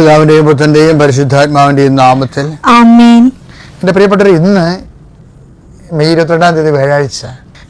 പിതാവിന്റെയും പുത്രന്റെയും പരിശുദ്ധാത്മാവിന്റെയും നാമത്തിൽ എന്റെ പ്രിയപ്പെട്ടവർ ഇന്ന് മെയ് ഇരുപത്തിരണ്ടാം തീയതി വ്യാഴാഴ്ച.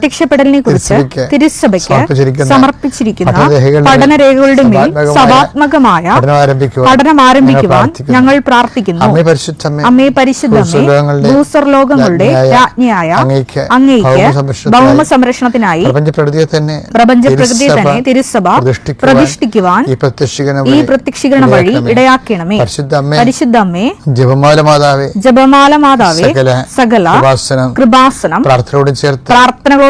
പ്രത്യക്ഷപ്പെടലിനെ കുറിച്ച് തിരുസഭയ്ക്ക് സമർപ്പിച്ചിരിക്കുന്ന പഠനരേഖകളുടെ മേൽ സഭാത്മകമായ പഠനം ആരംഭിക്കുവാൻ. ഞങ്ങൾ പ്രാർത്ഥിക്കുന്നു അമ്മേ പരിശുദ്ധമേ അമ്മേ ലോകങ്ങളുടെ രാജ്ഞിയായ അങ്ങേക്ക് ഭൗമ സംരക്ഷണത്തിനായി പ്രപഞ്ചപ്രകൃതിയെ തന്നെ പ്രപഞ്ചപ്രകൃതിയെ തന്നെ തിരുസഭ പ്രതിഷ്ഠിക്കുവാൻ ഈ പ്രത്യക്ഷീകരണം വഴി ഇടയാക്കണമേ. ഇടയാക്കണമേ പരിശുദ്ധ അമ്മേ പരിശുദ്ധ അമ്മേ ജപമാല മാതാവേ ജപമാല മാതാവേ സകല കൃപാസനം പ്രാർത്ഥനയോടും ചേർത്ത് പ്രാർത്ഥനകളോടും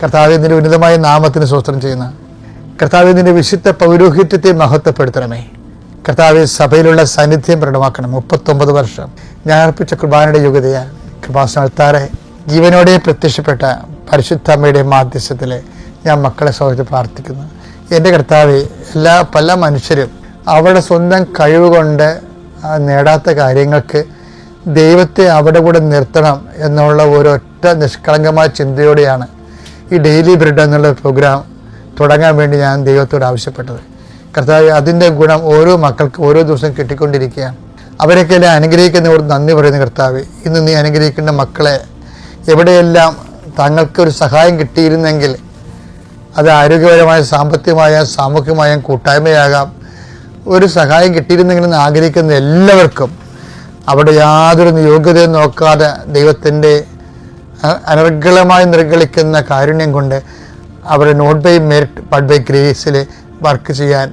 കർത്താവെ നിന്റെ ഉന്നതമായ നാമത്തിന് സ്വസ്ത്രം ചെയ്യുന്ന കർത്താവെ നിന്റെ വിശുദ്ധ പൗരോഹിത്യത്തെ മഹത്വപ്പെടുത്തണമേ. കർത്താവെ സഭയിലുള്ള സാന്നിധ്യം പ്രകടമാക്കണം. മുപ്പത്തൊമ്പത് വർഷം ഞാൻ അർപ്പിച്ച കുർബാനയുടെ യോഗ്യതയാൽ കൃപാസനത്താറെ ജീവനോടെ പ്രത്യക്ഷപ്പെട്ട പരിശുദ്ധ അമ്മയുടെ മാധ്യസ്ഥത്തിൽ ഞാൻ മക്കളെ സൗഹൃദം പ്രാർത്ഥിക്കുന്നു. എന്റെ കർത്താവെ എല്ലാ പല മനുഷ്യരും അവരുടെ സ്വന്തം കഴിവ് കൊണ്ട് നേടാത്ത കാര്യങ്ങൾക്ക് ദൈവത്തെ അവിടെ കൂടെ നിർത്തണം എന്നുള്ള ഒരൊറ്റ നിഷ്കളങ്കമായ ചിന്തയോടെയാണ് ഈ ഡെയിലി ബ്രെഡ് എന്നുള്ള പ്രോഗ്രാം തുടങ്ങാൻ വേണ്ടി ഞാൻ ദൈവത്തോട് ആവശ്യപ്പെട്ടത്. കർത്താവ് അതിന്റെ ഗുണം ഓരോ മക്കൾക്ക് ഓരോ ദിവസം കിട്ടിക്കൊണ്ടിരിക്കുകയാണ്. അവരൊക്കെ എല്ലാം അനുഗ്രഹിക്കുന്നവർ നന്ദി പറയുന്ന കർത്താവ്. ഇന്ന് നീ അനുഗ്രഹിക്കേണ്ട മക്കളെ എവിടെയെല്ലാം തങ്ങൾക്ക് ഒരു സഹായം കിട്ടിയിരുന്നെങ്കിൽ അത് ആരോഗ്യപരമായ സാമ്പത്തികമായ സാമൂഹികമായ കൂട്ടായ്മയാകാം. ഒരു സഹായം കിട്ടിയിരുന്നെങ്കിൽ ആഗ്രഹിക്കുന്ന എല്ലാവർക്കും അവിടെ യാതൊരു യോഗ്യതയും നോക്കാതെ ദൈവത്തിന്റെ അനർഗളമായി നിർഗളിക്കുന്ന കാരുണ്യം കൊണ്ട് അവരെ not by merit but by ഗ്രേസിൽ work ചെയ്യാൻ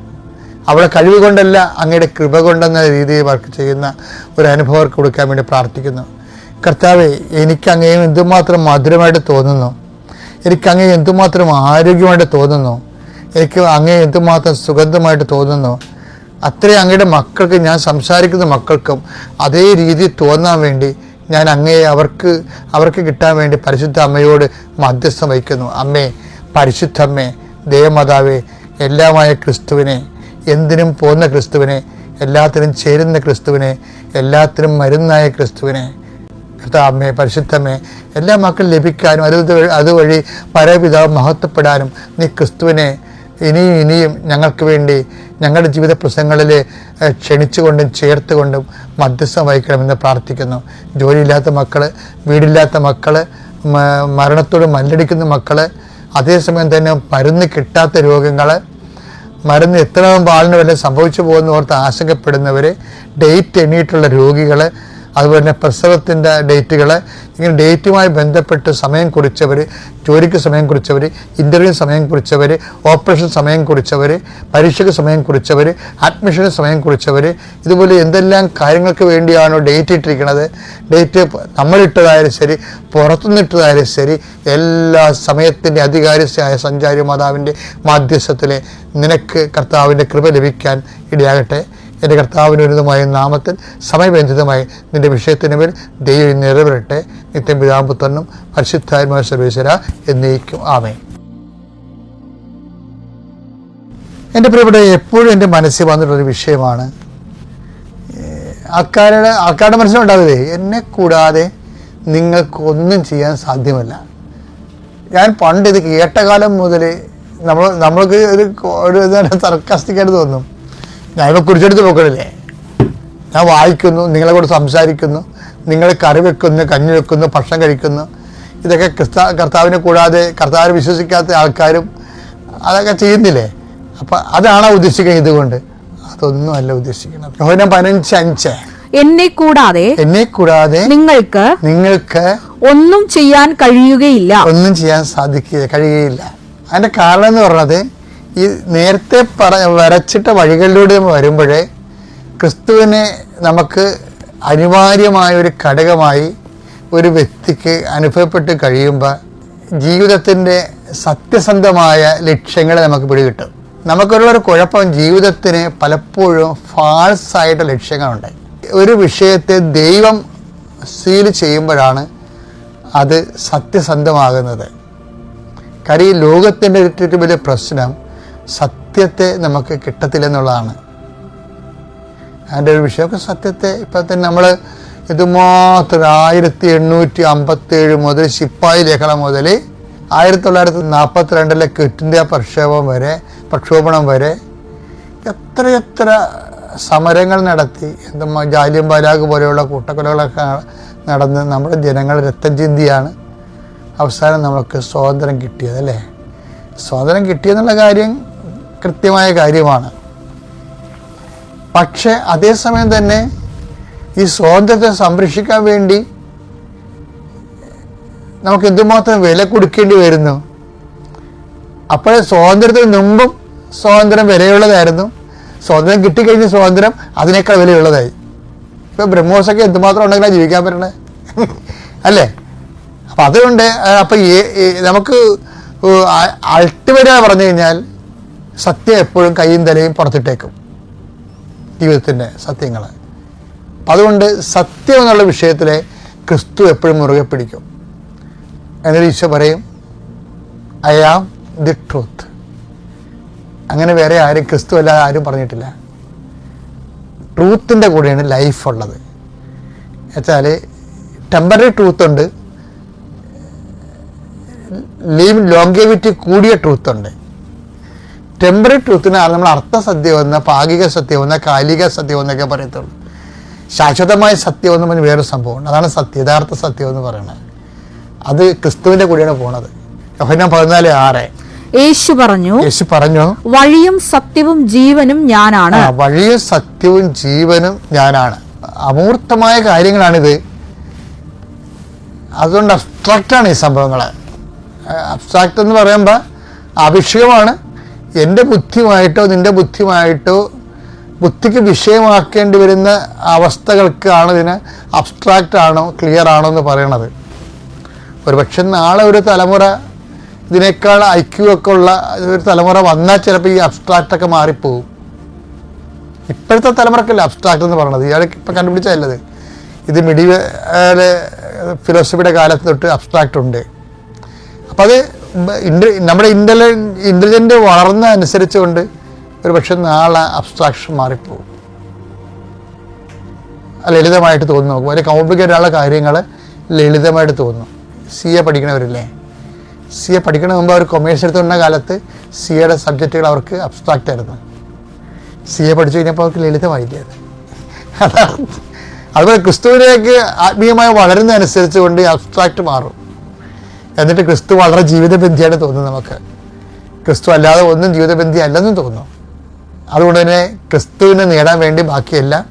അവളെ കഴിവ് കൊണ്ടല്ല അങ്ങയുടെ കൃപ കൊണ്ടെന്ന രീതിയിൽ വർക്ക് ചെയ്യുന്ന ഒരു അനുഭവം കൊടുക്കാൻ വേണ്ടി പ്രാർത്ഥിക്കുന്നു. കർത്താവെ എനിക്ക് അങ്ങേ എന്തുമാത്രം മധുരമായിട്ട് തോന്നുന്നു. എനിക്ക് അങ്ങേ എന്തുമാത്രം ആരോഗ്യമായിട്ട് തോന്നുന്നു. എനിക്ക് അങ്ങേ എന്തുമാത്രം സുഗന്ധമായിട്ട് തോന്നുന്നു. അത്രയും അങ്ങയുടെ മക്കൾക്ക് ഞാൻ സംസാരിക്കുന്ന മക്കൾക്കും അതേ രീതിയിൽ തോന്നാൻ വേണ്ടി ഞാൻ അങ്ങയെ അവർക്ക് അവർക്ക് കിട്ടാൻ വേണ്ടി പരിശുദ്ധ അമ്മയോട് മധ്യസ്ഥം വഹിക്കുന്നു. അമ്മേ പരിശുദ്ധമ്മേ ദേവമാതാവേ എല്ലാമായ ക്രിസ്തുവിനെ എന്തിനും പോകുന്ന ക്രിസ്തുവിനെ എല്ലാത്തിനും ചേരുന്ന ക്രിസ്തുവിനെ എല്ലാത്തിനും മരുന്നായ ക്രിസ്തുവിനെ കർത്താവമ്മേ പരിശുദ്ധമേ എല്ലാ മക്കളും ലഭിക്കാനും അത് അതുവഴി പരപിതാവ് മഹത്വപ്പെടാനും നീ ക്രിസ്തുവിനെ ഇനിയും ഇനിയും ഞങ്ങൾക്ക് വേണ്ടി ഞങ്ങളുടെ ജീവിത പ്രശ്നങ്ങളിൽ ക്ഷണിച്ചുകൊണ്ടും ചേർത്തുകൊണ്ടും മധ്യസ്ഥം വഹിക്കണമെന്ന് പ്രാർത്ഥിക്കുന്നു. ജോലിയില്ലാത്ത മക്കൾ വീടില്ലാത്ത മക്കൾ മരണത്തോട് മല്ലടിക്കുന്ന മക്കൾ അതേസമയം തന്നെ മരുന്ന് കിട്ടാത്ത രോഗങ്ങൾ മരുന്ന് എത്ര പാലിന് വല്ല സംഭവിച്ചു പോകുന്ന ഓർത്ത് ആശങ്കപ്പെടുന്നവർ ഡേറ്റ് എണ്ണിയിട്ടുള്ള രോഗികൾ അതുപോലെ തന്നെ പ്രസവത്തിന്റെ ഡേറ്റുകൾ ഇങ്ങനെ ഡേറ്റുമായി ബന്ധപ്പെട്ട് സമയം കുറിച്ചവർ ജോലിക്ക് സമയം കുറിച്ചവർ ഇന്റർവ്യൂ സമയം കുറിച്ചവർ ഓപ്പറേഷൻ സമയം കുറിച്ചവർ പരീക്ഷയ്ക്ക് സമയം കുറിച്ചവർ അഡ്മിഷന് സമയം കുറിച്ചവർ ഇതുപോലെ എന്തെല്ലാം കാര്യങ്ങൾക്ക് വേണ്ടിയാണോ ഡേറ്റ് ഇട്ടിരിക്കുന്നത്? ഡേറ്റ് നമ്മളിട്ടതായാലും ശരി പുറത്തുനിന്നിട്ടതായാലും ശരി എല്ലാ സമയത്തിന്റെ അധികാരിയായ സഞ്ചാരി മാതാവിന്റെ മാധ്യസ്ഥത്തിൽ നിനക്ക് കർത്താവിന്റെ കൃപ ലഭിക്കാൻ ഇടയാകട്ടെ. എന്റെ കർത്താവിനുരുതമായ നാമത്തിൽ സമയബന്ധിതമായി നിന്റെ വിഷയത്തിന് മേൽ ദൈവം നിറവിരട്ടെ നിത്യം പിതാമ്പുത്തനും പരിശുദ്ധാത്മാ സർവേശ്വര എന്നേക്കും. ആമേ എന്റെ പ്രിയപ്പെട്ട എപ്പോഴും എന്റെ മനസ്സിൽ വന്നിട്ടുള്ളൊരു വിഷയമാണ് ആൾക്കാരുടെ ആൾക്കാരുടെ മനസ്സിലുണ്ടാവില്ലേ എന്നെ കൂടാതെ നിങ്ങൾക്കൊന്നും ചെയ്യാൻ സാധ്യമല്ല. ഞാൻ പണ്ട് ഇത് കേട്ട കാലം മുതൽ നമ്മൾ നമ്മൾക്ക് ഒരു ഒരു സർക്കാസ്റ്റിക്കായിട്ട് തോന്നും. ഞാനിപ്പോൾ കുറിച്ചെടുത്ത് നോക്കണില്ലേ? ഞാൻ വായിക്കുന്നു നിങ്ങളെ കൂടെ സംസാരിക്കുന്നു നിങ്ങൾ കറി വെക്കുന്നു കഞ്ഞി വെക്കുന്നു ഭക്ഷണം കഴിക്കുന്നു. ഇതൊക്കെ ക്രിസ്താ കർത്താവിനെ കൂടാതെ കർത്താവിനെ വിശ്വസിക്കാത്ത ആൾക്കാരും അതൊക്കെ ചെയ്യുന്നില്ലേ? അപ്പം അതാണ് ഉദ്ദേശിക്കുന്നത് ഇതുകൊണ്ട്. അതൊന്നും അല്ല ഉദ്ദേശിക്കുന്നത്. യോഹനം പതിനഞ്ച് അഞ്ച്. എന്നെ കൂടാതെ എന്നെ കൂടാതെ നിങ്ങൾക്ക് നിങ്ങൾക്ക് ഒന്നും ചെയ്യാൻ കഴിയുകയില്ല. ഒന്നും ചെയ്യാൻ സാധിക്കുക കഴിയുകയില്ല. അതിന്റെ കാരണം എന്ന് പറഞ്ഞത് ഈ നേരത്തെ പറ വരച്ചിട്ട വഴികളിലൂടെ വരുമ്പോഴേ ക്രിസ്തുവിനെ നമുക്ക് അനിവാര്യമായ ഒരു ഘടകമായി ഒരു വ്യക്തിക്ക് അനുഭവപ്പെട്ട് കഴിയുമ്പോൾ ജീവിതത്തിന്റെ സത്യസന്ധമായ ലക്ഷ്യങ്ങളെ നമുക്ക് പിടികിട്ടും. നമുക്കുള്ള ഒരു കുഴപ്പം ജീവിതത്തിന് പലപ്പോഴും ഫാൾസ് ആയിട്ട് ലക്ഷ്യങ്ങളുണ്ട്. ഒരു വിഷയത്തെ ദൈവം സീൽ ചെയ്യുമ്പോഴാണ് അത് സത്യസന്ധമാകുന്നത്. കാര്യം ഈ ലോകത്തിന്റെ ഏറ്റവും വലിയ പ്രശ്നം സത്യത്തെ നമുക്ക് കിട്ടത്തില്ലെന്നുള്ളതാണ്. അതിന്റെ ഒരു വിഷയമൊക്കെ സത്യത്തെ. ഇപ്പം തന്നെ നമ്മൾ ഇതുമാത്രം ആയിരത്തി എണ്ണൂറ്റി അമ്പത്തേഴ് മുതൽ ശിപ്പായി ലേഖനം മുതൽ ആയിരത്തി തൊള്ളായിരത്തി നാൽപ്പത്തി രണ്ടിലെ ക്വിറ്റ് ഇന്ത്യ പ്രക്ഷോഭം വരെ പ്രക്ഷോഭണം വരെ എത്രയെത്ര സമരങ്ങൾ നടത്തി. എന്തും ജാലിയം ബാലാഗ് പോലെയുള്ള കൂട്ടക്കൊലകളൊക്കെ നടന്ന് നമ്മുടെ ജനങ്ങൾ രക്തം ചിന്തിയാണ്. അവസാനം നമുക്ക് സ്വാതന്ത്ര്യം കിട്ടിയത് അല്ലേ സ്വാതന്ത്ര്യം കിട്ടിയെന്നുള്ള കാര്യം കൃത്യമായ കാര്യമാണ്. പക്ഷെ അതേസമയം തന്നെ ഈ സ്വാതന്ത്ര്യത്തെ സംരക്ഷിക്കാൻ വേണ്ടി നമുക്ക് എന്തുമാത്രം വില കൊടുക്കേണ്ടി വരുന്നു? അപ്പോഴേ സ്വാതന്ത്ര്യത്തിന് മുമ്പും സ്വാതന്ത്ര്യം വിലയുള്ളതായിരുന്നു. സ്വാതന്ത്ര്യം കിട്ടിക്കഴിഞ്ഞ സ്വാതന്ത്ര്യം അതിനേക്കാൾ വിലയുള്ളതായി. ഇപ്പം ബ്രഹ്മോസൊക്കെ എന്തുമാത്രം ഉണ്ടെങ്കിലാണ് ജീവിക്കാൻ പറ്റണേ? അല്ലേ? അപ്പം അതുകൊണ്ട് അപ്പം നമുക്ക് അൾട്ടിമേറ്റ് പറഞ്ഞു കഴിഞ്ഞാൽ സത്യം എപ്പോഴും കൈയും തലയും പുറത്തിട്ടേക്കും ജീവിതത്തിന്റെ സത്യങ്ങൾ അതുകൊണ്ട് സത്യം എന്നുള്ള വിഷയത്തിൽ ക്രിസ്തു എപ്പോഴും മുറുകെ പിടിക്കും. എന്നൊരു ഈശോ പറയും ഐ ആം ദി ട്രൂത്ത് അങ്ങനെ വേറെ ആരും ക്രിസ്തു അല്ലാതെ ആരും പറഞ്ഞിട്ടില്ല. ട്രൂത്തിന്റെ കൂടെയാണ് ലൈഫ് ഉള്ളത്. വെച്ചാൽ ടെമ്പററി ട്രൂത്ത് ഉണ്ട് ലീവ് ലോങ്കേവിറ്റി കൂടിയ ട്രൂത്ത് ഉണ്ട് ടെമ്പററി ട്രൂത്തിന് നമ്മൾ അർത്ഥ എന്ന ഭാഗിക സത്യം എന്ന കാലിക സത്യമെന്നൊക്കെ പറയത്തുള്ളൂ. ശാശ്വതമായ സത്യം എന്ന് പറഞ്ഞ് വേറൊരു സംഭവമുണ്ട് അതാണ് സത്യ യഥാർത്ഥ സത്യം എന്ന് പറയുന്നത്. അത് ക്രിസ്തുവിന്റെ കൂടെയാണ് പോണത്. യോഹന്നാൻ പതിനാല് ആറ്. യേശു പറഞ്ഞു യേശു പറഞ്ഞു വഴിയും സത്യവും ജീവനും ഞാനാണ്. വഴിയും സത്യവും ജീവനും ഞാനാണ്. അമൂർത്തമായ കാര്യങ്ങളാണിത്. അതുകൊണ്ട് അബ്സ്ട്രാക്റ്റാണ് ഈ സംഭവങ്ങൾ അബ്സ്ട്രാക്റ്റ് എന്ന് പറയുമ്പോൾ അഭിഷേകമാണ് എന്റെ ബുദ്ധിയുമായിട്ടോ നിന്റെ ബുദ്ധിയുമായിട്ടോ ബുദ്ധിക്ക് വിഷയമാക്കേണ്ടി വരുന്ന അവസ്ഥകൾക്കാണ് ഇതിന് അബ്സ്ട്രാക്റ്റ് ആണോ ക്ലിയർ ആണോ എന്ന് പറയണത്. ഒരു പക്ഷെ നാളെ ഒരു തലമുറ ഇതിനേക്കാൾ ഐക്യു ഒക്കെ ഉള്ള ഒരു തലമുറ വന്നാൽ ചിലപ്പോൾ ഈ അബ്സ്ട്രാക്റ്റ് ഒക്കെ മാറിപ്പോവും. ഇപ്പോഴത്തെ തലമുറക്കല്ല അബ്സ്ട്രാക്റ്റ് എന്ന് പറയണത്. ഇയാൾ ഇപ്പം കണ്ടുപിടിച്ചല്ലത് ഇത്? മിഡിവൽ ഫിലോസഫിയുടെ കാലത്ത് തൊട്ട് അബ്സ്ട്രാക്റ്റ് ഉണ്ട്. അപ്പം അത് നമ്മുടെ ഇന്റലി ഇന്റലിജന്റ് വളർന്ന അനുസരിച്ചുകൊണ്ട് ഒരു പക്ഷെ നാളെ അബ്സ്ട്രാക്ഷൻ മാറിപ്പോകും ലളിതമായിട്ട് തോന്നുന്നു നോക്കും അതിൽ കോംപ്ലിക്കേറ്റഡ് ആയുള്ള കാര്യങ്ങൾ ലളിതമായിട്ട് തോന്നും സി എ പഠിക്കണവരില്ലേ? സി എ പഠിക്കണ മുമ്പ് അവർ കൊമേഴ്സ് എടുത്തുകൊണ്ട കാലത്ത് സി എയുടെ സബ്ജക്റ്റുകൾ അവർക്ക് അബ്സ്ട്രാക്റ്റ് ആയിരുന്നു. സി എ പഠിച്ചു കഴിഞ്ഞപ്പോൾ അവർക്ക് ലളിതമായില്ലേ അത്? അതാണ്. അതുപോലെ ക്രിസ്തുവിലേക്ക് ആത്മീയമായി വളരുന്നതനുസരിച്ച് കൊണ്ട് അബ്സ്ട്രാക്റ്റ് മാറും. എന്നിട്ട് ക്രിസ്തു വളരെ ജീവിതബന്ധിയായിട്ട് തോന്നുന്നു നമുക്ക്. ക്രിസ്തു അല്ലാതെ ഒന്നും ജീവിതബന്ധി അല്ലെന്നും തോന്നുന്നു. അതുകൊണ്ട് തന്നെ ക്രിസ്തുവിനെ നേടാൻ വേണ്ടി ബാക്കിയെല്ലാം.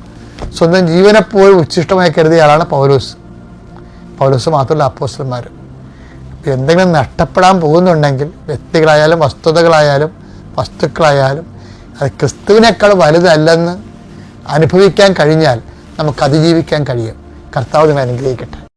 സ്വന്തം ജീവനെപ്പോലും ഉച്ഛിഷ്ടമായി കരുതിയ ആളാണ് പൗലോസ്. പൗലോസ് മാത്രമല്ല അപ്പോസ്റ്റന്മാർ എന്തെങ്കിലും നഷ്ടപ്പെടാൻ പോകുന്നുണ്ടെങ്കിൽ വ്യക്തികളായാലും വസ്തുതകളായാലും വസ്തുക്കളായാലും അത് ക്രിസ്തുവിനേക്കാൾ വലുതല്ലെന്ന് അനുഭവിക്കാൻ കഴിഞ്ഞാൽ നമുക്ക് അതിജീവിക്കാൻ കഴിയും. കർത്താവ് നിങ്ങൾ അനുഗ്രഹിക്കട്ടെ.